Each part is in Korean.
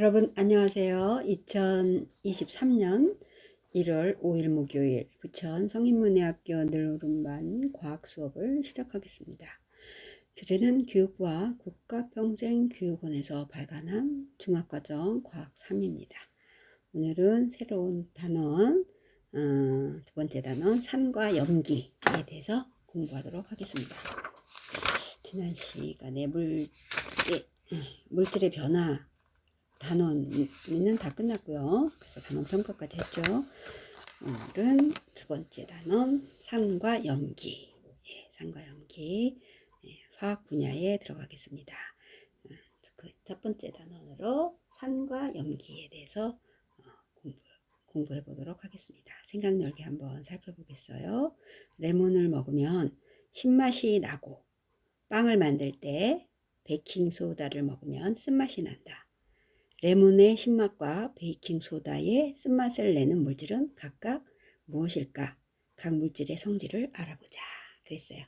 여러분 안녕하세요. 2023년 1월 5일 목요일 부천 성인문예학교 늘오름반 과학 수업을 시작하겠습니다. 교재는 교육부와 국가평생교육원에서 발간한 중학과정 과학 3입니다. 오늘은 새로운 단원 어, 두 번째 단원 산과 염기에 대해서 공부하도록 하겠습니다. 지난 시간에 물질, 물질의 변화 단원은 다 끝났고요. 그래서 단원 평가까지 했죠. 오늘은 두 번째 단원 산과 염기, 예, 산과 염기 예, 화학 분야에 들어가겠습니다. 어, 그첫 번째 단원으로 산과 염기에 대해서 어, 공부, 공부해 보도록 하겠습니다. 생각 넓게 한번 살펴보겠어요. 레몬을 먹으면 신맛이 나고 빵을 만들 때 베이킹 소다를 먹으면 쓴맛이 난다. 레몬의 신맛과 베이킹 소다의 쓴맛을 내는 물질은 각각 무엇일까? 각 물질의 성질을 알아보자. 그랬어요.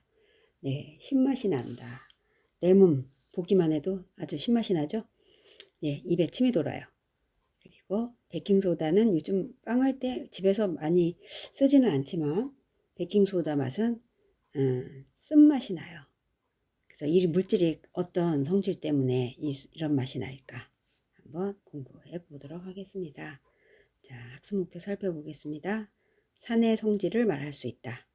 네, 신맛이 난다. 레몬 보기만 해도 아주 신맛이 나죠? 예, 입에 침이 돌아요. 그리고 베이킹 소다는 요즘 빵 할 때 집에서 많이 쓰지는 않지만 베이킹 소다 맛은 음, 쓴맛이 나요. 그래서 이 물질이 어떤 성질 때문에 이, 이런 맛이 날까? 한번 공부해 보도록 하겠습니다. 자, 학습 목표 살펴보겠습니다. 산의 성질을 말할 수 있다.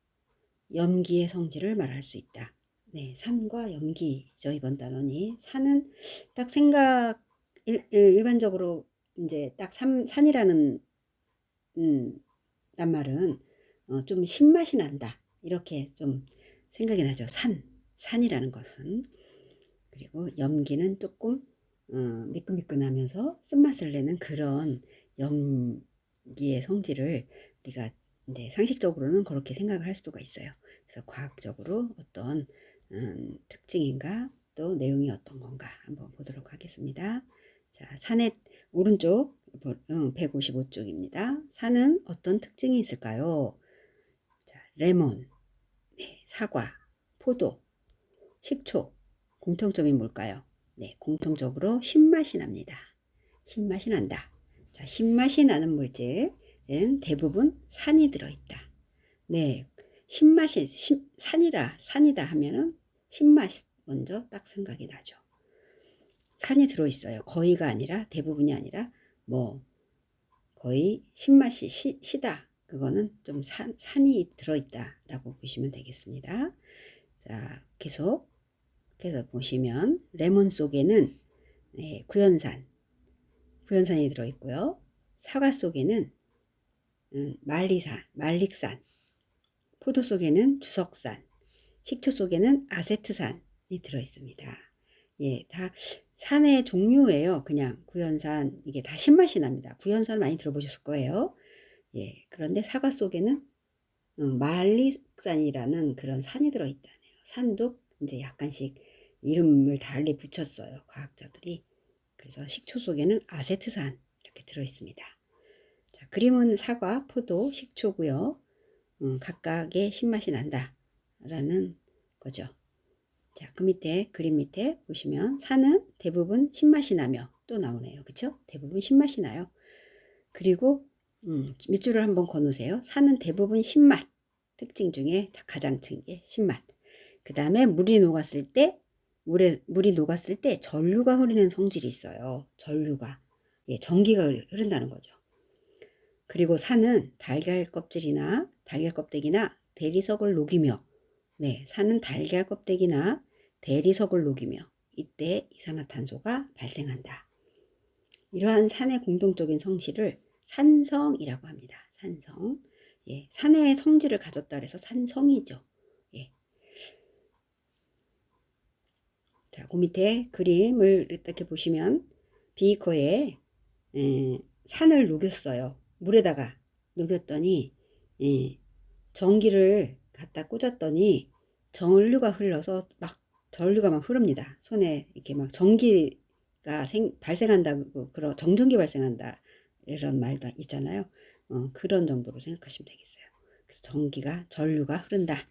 염기의 성질을 말할 수 있다. 네, 산과 염기죠, 이번 단원이. 산은 딱 생각, 일, 일 반적으로 이제 딱 산, 산이라는, 음, 단 말은 어, 좀 신맛이 난다. 이렇게 좀 생각이 나죠. 산, 산이라는 것은. 그리고 염기는 조금 어, 미끈미끈하면서 쓴맛을 내는 그런 염기의 성질을 우리가 이제 상식적으로는 그렇게 생각을 할 수가 있어요. 그래서 과학적으로 어떤 음, 특징인가 또 내용이 어떤 건가 한번 보도록 하겠습니다. 자, 산의 오른쪽 155쪽입니다. 산은 어떤 특징이 있을까요? 자, 레몬, 네, 사과, 포도, 식초 공통점이 뭘까요? 네, 공통적으로 신맛이 납니다. 신맛이 난다. 자, 신맛이 나는 물질은 대부분 산이 들어있다. 네, 신맛이 신, 산이라 산이다 하면은 신맛 먼저 딱 생각이 나죠. 산이 들어있어요. 거의가 아니라 대부분이 아니라 뭐 거의 신맛이 시, 시다. 그거는 좀 산, 산이 들어있다라고 보시면 되겠습니다. 자, 계속 그래서 보시면 레몬 속에는 네, 구연산, 구연산이 들어있고요. 사과 속에는 음, 말리산, 말릭산, 포도 속에는 주석산, 식초 속에는 아세트산이 들어있습니다. 예, 다 산의 종류예요. 그냥 구연산 이게 다 신맛이 납니다. 구연산 많이 들어보셨을 거예요. 예, 그런데 사과 속에는 음, 말릭산이라는 그런 산이 들어있다네요. 산도 이제 약간씩 이름을 달리 붙였어요. 과학자들이. 그래서 식초 속에는 아세트산 이렇게 들어있습니다. 자, 그림은 사과, 포도, 식초고요. 음, 각각의 신맛이 난다라는 거죠. 자, 그 밑에 그림 밑에 보시면 산은 대부분 신맛이 나며 또 나오네요. 그렇죠? 대부분 신맛이 나요. 그리고 음, 밑줄을 한번 거놓으세요. 산은 대부분 신맛 특징 중에 가장 층의 신맛. 그 다음에 물이 녹았을 때 물에 물이 녹았을 때 전류가 흐르는 성질이 있어요. 전류가 예, 전기가 흐른다는 거죠. 그리고 산은 달걀 껍질이나 달걀 껍데기나 대리석을 녹이며 네, 산은 달걀 껍데기나 대리석을 녹이며 이때 이산화탄소가 발생한다. 이러한 산의 공동적인 성질을 산성이라고 합니다. 산성. 예, 산의 성질을 가졌다 그래서 산성이죠. 자, 그 밑에 그림을 이렇게 보시면 비커에 에, 산을 녹였어요. 물에다가 녹였더니 에, 전기를 갖다 꽂았더니 전류가 흘러서 막 전류가 막 흐릅니다. 손에 이렇게 막 전기가 생, 발생한다고 그런 정전기 발생한다 이런 말도 있잖아요. 어, 그런 정도로 생각하시면 되겠어요. 그래서 전기가 전류가 흐른다.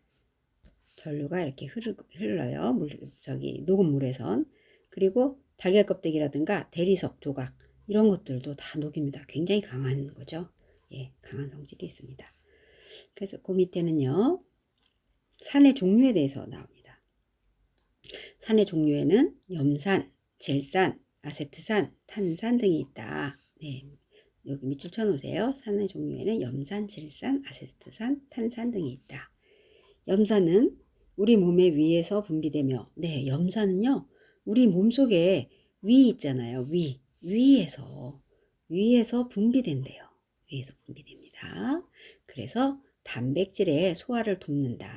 전류가 이렇게 흐르, 흘러요. 물, 저기 녹은 물에선. 그리고 달걀 껍데기라든가 대리석 조각 이런 것들도 다 녹입니다. 굉장히 강한 거죠. 예, 강한 성질이 있습니다. 그래서 그 밑에는요, 산의 종류에 대해서 나옵니다. 산의 종류에는 염산, 젤산, 아세트산, 탄산 등이 있다. 네, 여기 밑줄 쳐놓으세요. 산의 종류에는 염산, 질산, 아세트산, 탄산 등이 있다. 염산은 우리 몸의 위에서 분비되며, 네, 염산은요, 우리 몸 속에 위 있잖아요. 위. 위에서, 위에서 분비된대요. 위에서 분비됩니다. 그래서 단백질의 소화를 돕는다.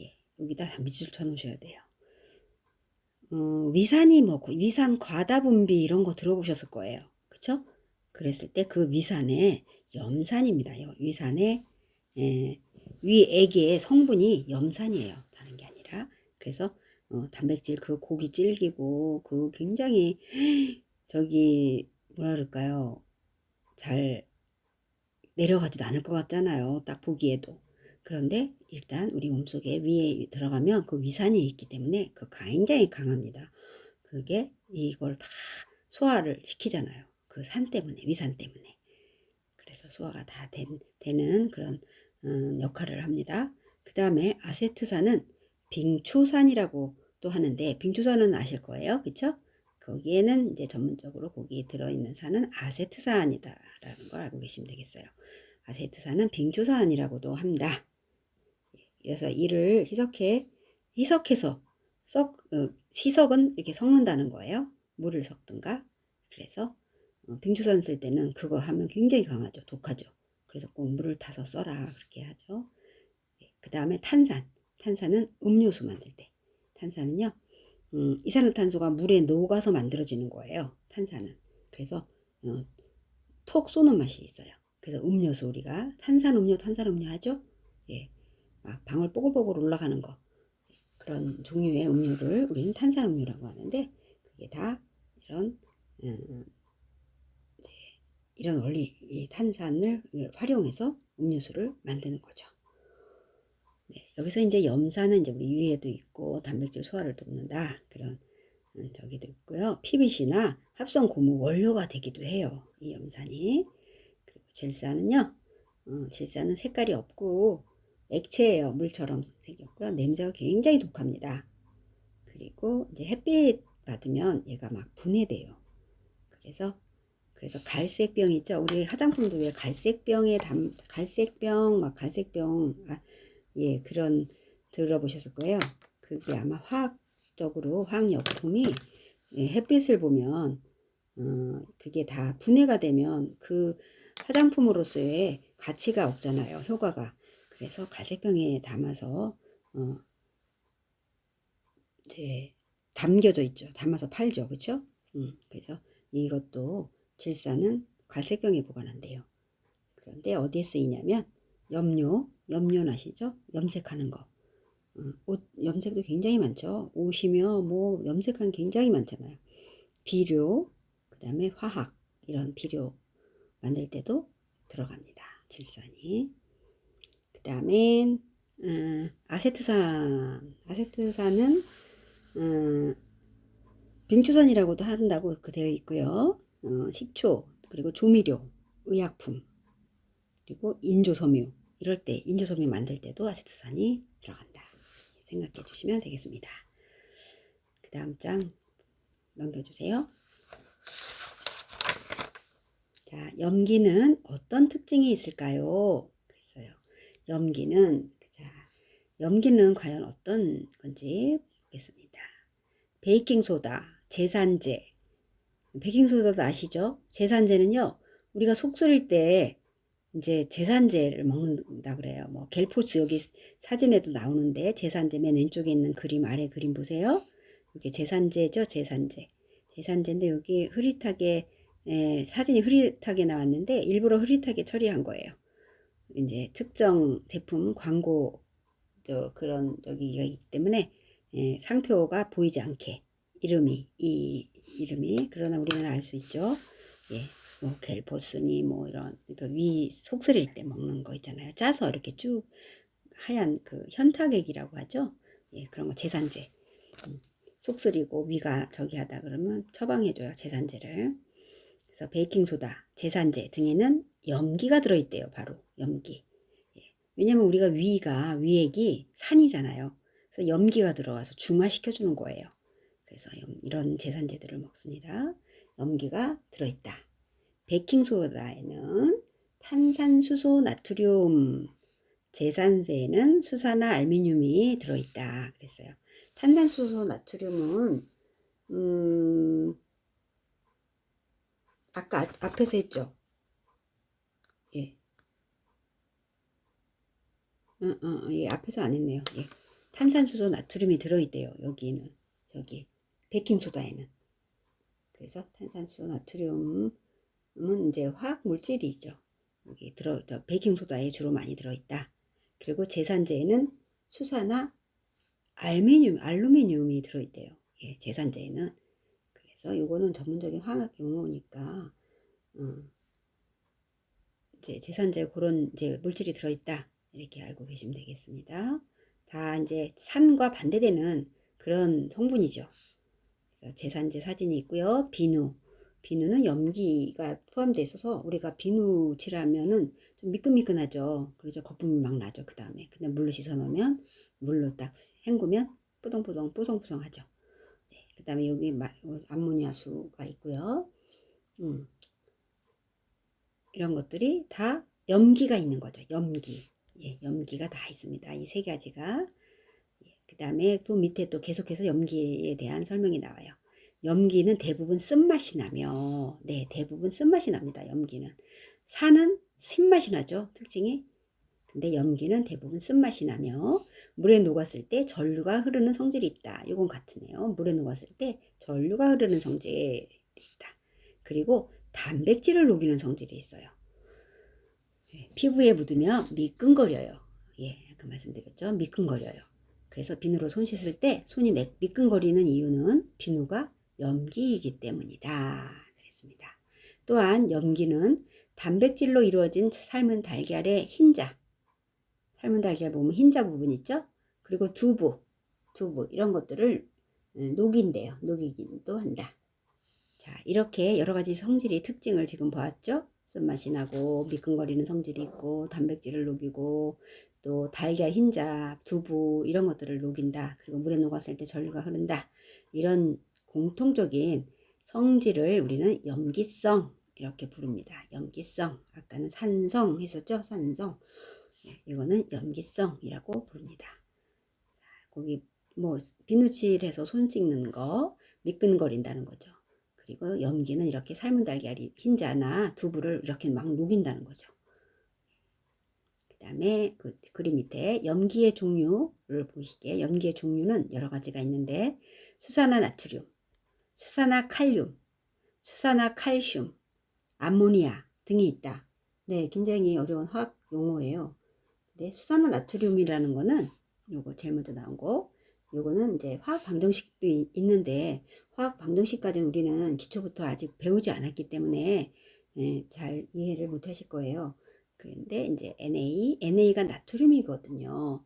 예, 여기다 단백질 쳐놓으셔야 돼요. 어, 위산이 뭐, 위산 과다 분비 이런 거 들어보셨을 거예요. 그쵸? 그랬을 때 그 위산에 염산입니다. 위산에, 예, 위액의 성분이 염산이에요. 다른 게 아니라. 그래서 어, 단백질 그 고기 질기고 그 굉장히 저기 뭐라 그럴까요? 잘 내려가지도 않을 것 같잖아요. 딱 보기에도. 그런데 일단 우리 몸속에 위에 들어가면 그 위산이 있기 때문에 그 굉장히 강합니다. 그게 이걸 다 소화를 시키잖아요. 그 산 때문에, 위산 때문에. 그래서 소화가 다 된, 되는 그런 음, 역할을 합니다. 그 다음에 아세트산은 빙초산이라고 또 하는데 빙초산은 아실 거예요. 그쵸? 거기에는 이제 전문적으로 거기에 들어있는 산은 아세트산이다 라는 걸 알고 계시면 되겠어요. 아세트산은 빙초산이라고도 합니다. 그래서 이를 희석해 희석해서 썩 어, 시석은 이렇게 섞는다는 거예요. 물을 섞든가. 그래서 어, 빙초산 쓸 때는 그거 하면 굉장히 강하죠. 독하죠. 그래서 꼭 물을 타서 써라 그렇게 하죠. 네, 그 다음에 탄산. 탄산은 음료수 만들 때. 탄산은요. 음, 이산화탄소가 물에 녹아서 만들어지는 거예요. 탄산은. 그래서 어, 톡 쏘는 맛이 있어요. 그래서 음료수 우리가 탄산 음료, 탄산 음료 하죠. 예, 막 방울 뽀글뽀글 올라가는 거 그런 종류의 음료를 우리는 탄산 음료라고 하는데 그게 다 이런 음, 이런 원리, 이 탄산을 활용해서 음료수를 만드는 거죠. 네, 여기서 이제 염산은 이제 우리 위에도 있고 단백질 소화를 돕는다 그런 음, 저기도 있고요. PBC나 합성 고무 원료가 되기도 해요. 이 염산이 그리고 질산은요. 어, 질산은 색깔이 없고 액체예요. 물처럼 생겼고요. 냄새가 굉장히 독합니다. 그리고 이제 햇빛 받으면 얘가 막 분해돼요. 그래서 그래서 갈색병 있죠. 우리 화장품도 왜 갈색병에 담 갈색병 막 갈색병 아, 예 그런 들어보셨을 거예요. 그게 아마 화학적으로 화학약품이 예, 햇빛을 보면 어, 그게 다 분해가 되면 그 화장품으로서의 가치가 없잖아요. 효과가. 그래서 갈색병에 담아서 어, 이제 담겨져 있죠. 담아서 팔죠. 그렇죠? 음, 그래서 이것도 질산은 갈색병에 보관한대요. 그런데 어디에 쓰이냐면 염료, 염료 아시죠? 염색하는 거. 어, 옷 염색도 굉장히 많죠. 옷이며 뭐 염색하는 굉장히 많잖아요. 비료, 그 다음에 화학 이런 비료 만들 때도 들어갑니다. 질산이. 그 다음엔 어, 아세트산. 아세트산은 어, 빙초산이라고도 한다고 그 되어 있고요. 어, 식초, 그리고 조미료, 의약품, 그리고 인조섬유 이럴 때 인조섬유 만들 때도 아세트산이 들어간다. 생각해 주시면 되겠습니다. 그 다음 장 넘겨주세요. 자, 염기는 어떤 특징이 있을까요? 그랬어요. 염기는 자, 염기는 과연 어떤 건지 보겠습니다. 베이킹 소다, 제산제, 베킹소다도 아시죠? 제산제는요, 우리가 속 끓일 때 이제 제산제를 먹는다 그래요. 뭐 겔포츠 여기 사진에도 나오는데 제산제 맨 왼쪽에 있는 그림 아래 그림 보세요. 이게 제산제죠, 제산제. 제산제인데 여기 흐릿하게 에, 사진이 흐릿하게 나왔는데 일부러 흐릿하게 처리한 거예요. 이제 특정 제품 광고 저 그런 저기가 있기 때문에 에, 상표가 보이지 않게 이름이 이 이름이 그러나 우리는 알 수 있죠. 예, 뭐 겔포스니 뭐 이런 그 위 속쓰릴 때 먹는 거 있잖아요. 짜서 이렇게 쭉 하얀 그 현타액이라고 하죠. 예, 그런 거 제산제. 음, 속쓰리고 위가 저기 하다 그러면 처방해 줘요. 제산제를. 그래서 베이킹 소다, 제산제 등에는 염기가 들어 있대요. 바로 염기. 예. 왜냐면 우리가 위가 위액이 산이잖아요. 그래서 염기가 들어와서 중화시켜 주는 거예요. 그래서 염- 이런 제산제들을 먹습니다. 염기가 들어있다. 베이킹소다에는 탄산수소 나트륨, 제산제에는 수사나 알미늄이 들어있다. 그랬어요. 탄산수소 나트륨은 음, 아까 앞- 앞에서 했죠. 예. 어, 어, 예, 앞에서 안 했네요. 예. 탄산수소 나트륨이 들어있대요. 여기는 저기 베이킹소다에는. 그래서 탄산수소 나트륨은 이제 화학 물질이죠. 여기 들어 저 베이킹소다에 주로 많이 들어있다. 그리고 제산제에는 수사나 알미늄, 알루미늄이 들어있대요. 예, 제산제에는. 그래서 요거는 전문적인 화학 용어니까 어, 이제 제산제 그런 이제 물질이 들어있다 이렇게 알고 계시면 되겠습니다. 다 이제 산과 반대되는 그런 성분이죠. 제산제 사진이 있고요. 비누, 비누는 염기가 포함되어 있어서 우리가 비누 칠하면은 좀 미끈미끈하죠. 그래서 거품이 막 나죠. 그 다음에 근데 물로 씻어 놓으면 물로 딱 헹구면 뽀송뽀송 뽀송뽀송 하죠. 네, 그 다음에 여기 마- 어, 암모니아수가 있고요. 음, 이런 것들이 다 염기가 있는 거죠. 염기. 예, 염기가 다 있습니다. 이 세 가지가. 그 다음에 또 밑에 또 계속해서 염기에 대한 설명이 나와요. 염기는 대부분 쓴맛이 나며, 네, 대부분 쓴맛이 납니다. 염기는. 산은 신맛이 나죠. 특징이. 근데 염기는 대부분 쓴맛이 나며, 물에 녹았을 때 전류가 흐르는 성질이 있다. 이건 같으네요. 물에 녹았을 때 전류가 흐르는 성질이 있다. 그리고 단백질을 녹이는 성질이 있어요. 예, 피부에 묻으면 미끈거려요. 예, 아까 말씀드렸죠. 미끈거려요. 그래서 비누로 손 씻을 때 손이 매- 미끈거리는 이유는 비누가 염기이기 때문이다. 그랬습니다. 또한 염기는 단백질로 이루어진 삶은 달걀의 흰자. 삶은 달걀 보면 흰자 부분 있죠? 그리고 두부, 두부 이런 것들을 음, 녹인대요. 녹이기도 한다. 자, 이렇게 여러 가지 성질의 특징을 지금 보았죠? 쓴맛이 나고 미끈거리는 성질이 있고 단백질을 녹이고 또 달걀 흰자, 두부 이런 것들을 녹인다. 그리고 물에 녹았을 때 전류가 흐른다. 이런 공통적인 성질을 우리는 염기성 이렇게 부릅니다. 염기성. 아까는 산성 했었죠? 산성. 예, 이거는 염기성이라고 부릅니다. 자, 거기 뭐 비누칠해서 손 찍는 거 미끈거린다는 거죠. 그리고 염기는 이렇게 삶은 달걀이 흰자나 두부를 이렇게 막 녹인다는 거죠. 그 다음에 그 그림 밑에 염기의 종류를 보시게 염기의 종류는 여러 가지가 있는데 수산화 나트륨, 수산화 칼륨, 수산화 칼슘, 암모니아 등이 있다. 네, 굉장히 어려운 화학 용어예요. 근데 수산화 나트륨이라는 거는 요거 제일 먼저 나온 거. 요거는 이제 화학 방정식도 이- 있는데 화학 방정식까지는 우리는 기초부터 아직 배우지 않았기 때문에 예, 잘 이해를 못 하실 거예요. 그런데 이제 Na, NA가 나트륨이거든요.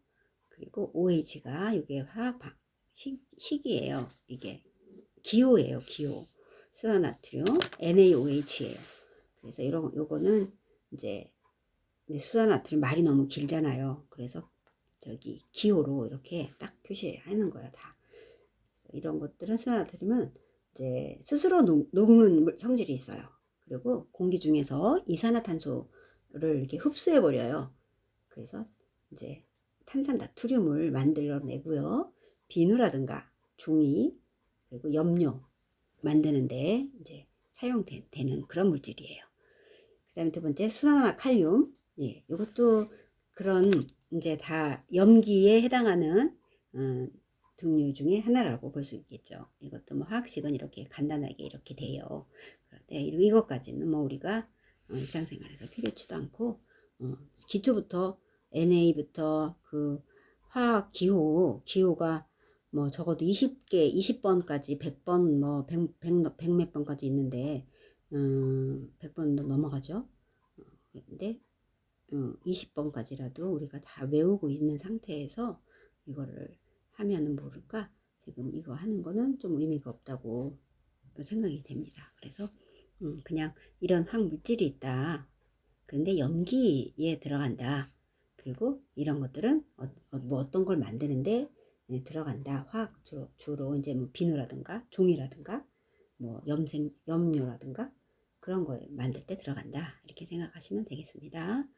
그리고 OH가 이게 화학 방, 식, 식이에요. 이게 기호예요, 기호. 수산나트륨 NaOH예요. 그래서 이런 요거는 이제 이제 수산나트륨 말이 너무 길잖아요. 그래서 저기 기호로 이렇게 딱 표시하는 거야 다. 이런 것들은 수산나트륨은 이제 스스로 녹, 녹는 물- 성질이 있어요. 그리고 공기 중에서 이산화탄소 를 이렇게 흡수해 버려요. 그래서 이제 탄산 나트륨을 만들어내고요. 비누라든가 종이 그리고 염료 만드는데 이제 사용되는 그런 물질이에요. 그다음에 두 번째 수산화 칼륨. 예, 이것도 그런 이제 다 염기에 해당하는 음, 종류 중에 하나라고 볼 수 있겠죠. 이것도 뭐 화학식은 이렇게 간단하게 이렇게 돼요. 이- 이것까지는 뭐 우리가 어, 일상생활에서 필요치도 않고 어, 기초부터 NA부터 그 화학 기호 기호가 뭐 적어도 20개, 20번까지 100번 뭐 100, 100, 100 몇 번까지 있는데 음, 100번도 넘어가죠. 어, 근데 어, 20번까지라도 우리가 다 외우고 있는 상태에서 이거를 하면은 모를까 지금 이거 하는 거는 좀 의미가 없다고 생각이 됩니다. 그래서 음, 그냥 이런 화학 물질이 있다. 근데 염기에 들어간다. 그리고 이런 것들은 어, 어, 뭐 어떤 걸 만드는데 네, 들어간다. 화학 주로, 주로 이제 뭐 비누라든가 종이라든가 뭐 염생 염료라든가 그런 거 만들 때 들어간다. 이렇게 생각하시면 되겠습니다.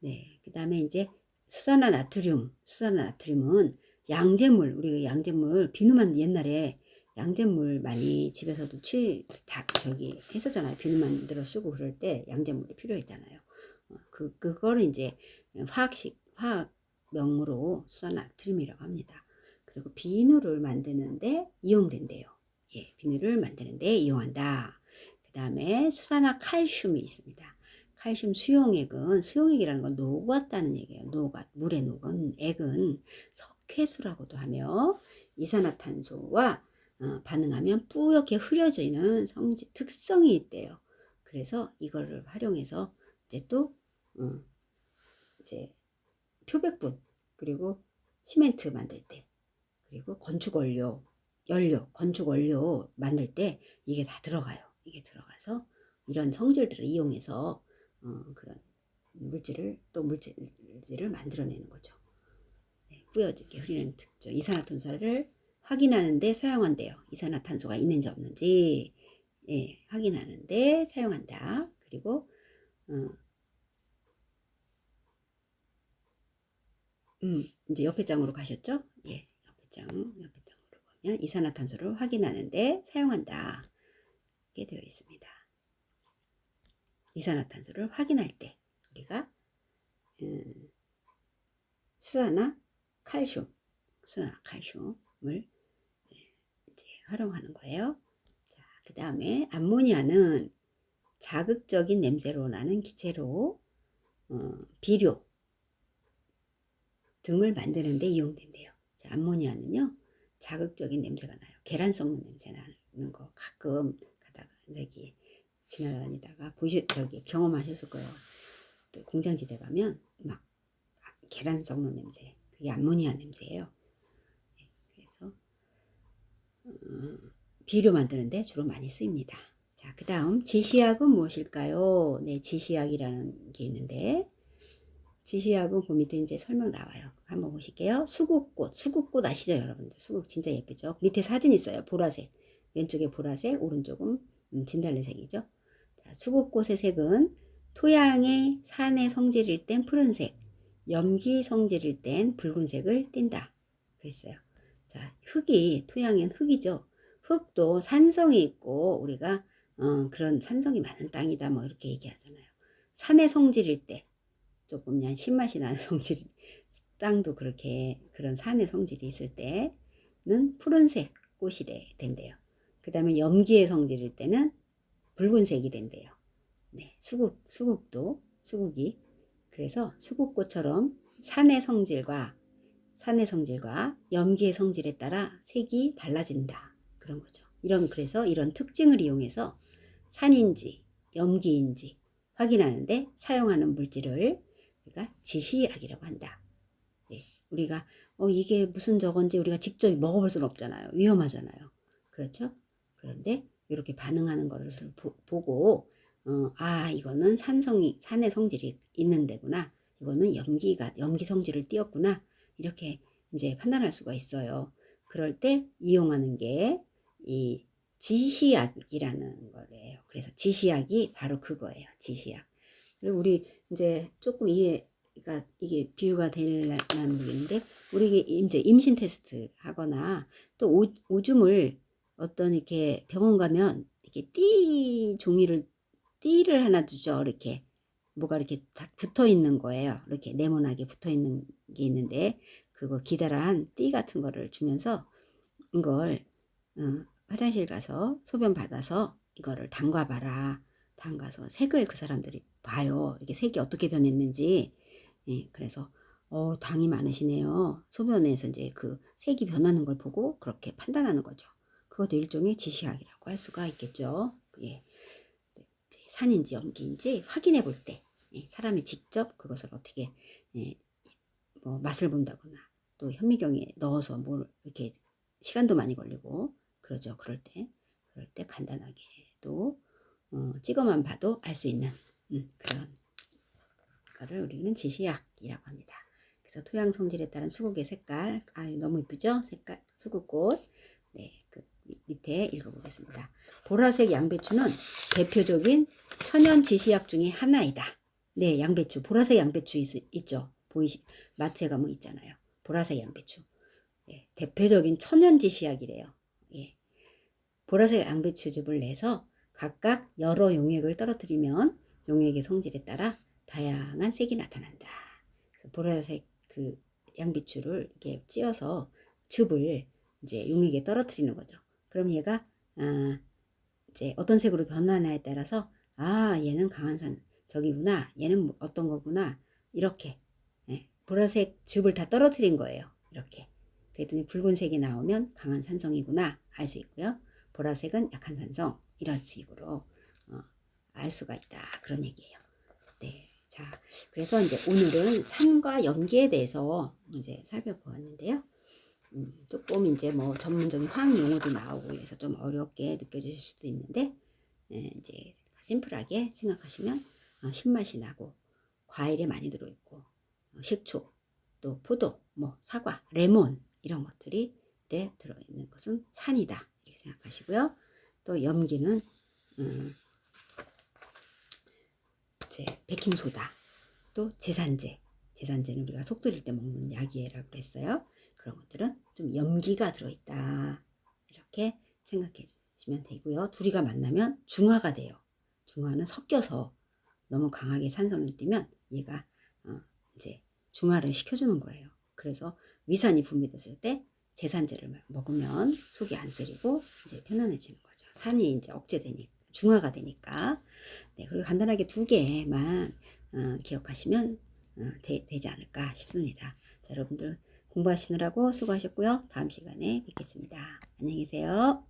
네. 그다음에 이제 수산화 나트륨. 수산화 나트륨은 양잿물, 우리가 양잿물 비누만 옛날에 양잿물 많이 집에서도 취, 다, 저기 했었잖아요. 비누 만들어 쓰고 그럴 때 양잿물이 필요했잖아요. 어, 그, 그거를 이제 화학식, 화학명으로 수산나트륨이라고 합니다. 그리고 비누를 만드는데 이용된대요. 예, 비누를 만드는데 이용한다. 그 다음에 수산화 칼슘이 있습니다. 칼슘 수용액은 수용액이라는 건 녹았다는 얘기예요. 녹아 물에 녹은 액은 석회수라고도 하며 이산화탄소와 어, 반응하면 뿌옇게 흐려지는 성질 특성이 있대요. 그래서 이거를 활용해서 이제 또 어, 이제 표백분 그리고 시멘트 만들 때 그리고 건축 원료 연료 건축 원료 만들 때 이게 다 들어가요. 이게 들어가서 이런 성질들을 이용해서 어, 그런 물질을 또 물질을 만들어내는 거죠. 네, 뿌여지게 흐리는 특징 이산화탄소를 확인하는데 사용한대요. 이산화탄소가 있는지 없는지 예, 확인하는데 사용한다. 그리고 어, 음, 이제 옆에 장으로 가셨죠? 예, 옆에 장, 옆에 장으로 보면 이산화탄소를 확인하는데 사용한다. 이렇게 되어 있습니다. 이산화탄소를 확인할 때 우리가 음, 수산화 칼슘, 수산화 칼슘을 활용하는 거예요. 자, 그 다음에 암모니아는 자극적인 냄새로 나는 기체로 어, 비료 등을 만드는데 이용된대요. 자, 암모니아는요 자극적인 냄새가 나요. 계란 썩는 냄새 나는 거 가끔 가다가 여기 지나다니다가 보시 저기 경험하셨을 거예요. 공장지대 가면 막 계란 썩는 냄새 그게 암모니아 냄새예요. 비료 만드는데 주로 많이 쓰입니다. 자, 그 다음 지시약은 무엇일까요? 네, 지시약이라는 게 있는데 지시약은 그 밑에 이제 설명 나와요. 한번 보실게요. 수국꽃, 수국꽃 아시죠, 여러분들? 수국 진짜 예쁘죠? 밑에 사진 있어요. 보라색. 왼쪽에 보라색, 오른쪽은 음, 진달래색이죠. 자, 수국꽃의 색은 토양의 산의 성질일 땐 푸른색, 염기 성질일 땐 붉은색을 띈다. 그랬어요. 자, 흙이, 토양엔 흙이죠. 흙도 산성이 있고, 우리가, 어, 그런 산성이 많은 땅이다. 뭐, 이렇게 얘기하잖아요. 산의 성질일 때, 조금 그냥 신맛이 나는 성질, 땅도 그렇게, 그런 산의 성질이 있을 때는 푸른색 꽃이 된대요. 그 다음에 염기의 성질일 때는 붉은색이 된대요. 네, 수국, 수국도, 수국이. 그래서 수국꽃처럼 산의 성질과 산의 성질과 염기의 성질에 따라 색이 달라진다. 그런 거죠. 이런 그래서 이런 특징을 이용해서 산인지 염기인지 확인하는데 사용하는 물질을 우리가 지시약이라고 한다. 예, 우리가 어 이게 무슨 저건지 우리가 직접 먹어볼 수는 없잖아요. 위험하잖아요. 그렇죠? 그런데 이렇게 반응하는 것을 보, 고 어, 아 이거는 산성이 산의 성질이 있는 데구나. 이거는 염기가 염기 성질을 띄었구나. 이렇게 이제 판단할 수가 있어요. 그럴 때 이용하는 게 이 지시약이라는 거래요. 그래서 지시약이 바로 그거예요. 지시약. 그리고 우리 이제 조금 이해가 이게 비유가 되려는 부분인데 우리 이제 임신 테스트 하거나 또 오, 오줌을 어떤 이렇게 병원 가면 이렇게 띠 종이를 띠를 하나 주죠. 이렇게 뭐가 이렇게 딱 붙어 있는 거예요. 이렇게 네모나게 붙어 있는 게 있는데 그거 기다란 띠 같은 거를 주면서 이걸 어, 화장실 가서 소변 받아서 이거를 담가 봐라. 담가서 색을 그 사람들이 봐요. 이게 색이 어떻게 변했는지. 예, 그래서 어, 당이 많으시네요. 소변에서 이제 그 색이 변하는 걸 보고 그렇게 판단하는 거죠. 그것도 일종의 지시학이라고 할 수가 있겠죠. 예. 산인지 염기인지 확인해 볼 때, 예. 사람이 직접 그것을 어떻게, 예. 뭐 맛을 본다거나 또 현미경에 넣어서 뭘 이렇게 시간도 많이 걸리고 그러죠. 그럴 때, 그럴 때 간단하게도 어, 찍어만 봐도 알 수 있는 음, 그런 거를 우리는 지시약이라고 합니다. 그래서 토양 성질에 따른 수국의 색깔, 아 너무 이쁘죠? 색깔 수국꽃. 네, 그 밑- 밑에 읽어보겠습니다. 보라색 양배추는 대표적인 천연 지시약 중에 하나이다. 네, 양배추, 보라색 양배추 있, 죠 보이시, 마트에 가면 있잖아요. 보라색 양배추. 네, 대표적인 천연 지 시약이래요. 예. 보라색 양배추즙을 내서 각각 여러 용액을 떨어뜨리면 용액의 성질에 따라 다양한 색이 나타난다. 보라색 그 양배추를 이렇게 찧어서 즙을 이제 용액에 떨어뜨리는 거죠. 그럼 얘가 아, 이제 어떤 색으로 변하냐에 따라서 아 얘는 강한 산 저기구나 얘는 뭐 어떤 거구나 이렇게 예, 보라색 즙을 다 떨어뜨린 거예요. 이렇게 그랬더니 붉은색이 나오면 강한 산성이구나 알 수 있고요. 보라색은 약한 산성 이런 식으로 어, 알 수가 있다 그런 얘기예요. 네, 자 그래서 이제 오늘은 산과 염기에 대해서 이제 살펴보았는데요. 음, 조금 이제 뭐 전문적인 화학 용어도 나오고 해서 좀 어렵게 느껴지실 수도 있는데 예, 이제 심플하게 생각하시면 어, 신맛이 나고 과일에 많이 들어있고 어, 식초 또 포도 뭐 사과 레몬 이런 것들이 네, 들어있는 것은 산이다 이렇게 생각하시고요 또 염기는 음, 이제 베킹소다 또 제산제 제산제는 우리가 속 들일 때 먹는 약이라고 그랬어요 그런 것들은 좀 염기가 들어있다. 이렇게 생각해 주시면 되고요. 둘이가 만나면 중화가 돼요. 중화는 섞여서 너무 강하게 산성을 띠면 얘가 어, 이제 중화를 시켜주는 거예요. 그래서 위산이 분비됐을 때 제산제를 먹으면 속이 안 쓰리고 이제 편안해지는 거죠. 산이 이제 억제되니까 중화가 되니까 네 그리고 간단하게 두 개만 어, 기억하시면 어, 되, 되지 않을까 싶습니다. 자, 여러분들 공부하시느라고 수고하셨고요. 다음 시간에 뵙겠습니다. 안녕히 계세요.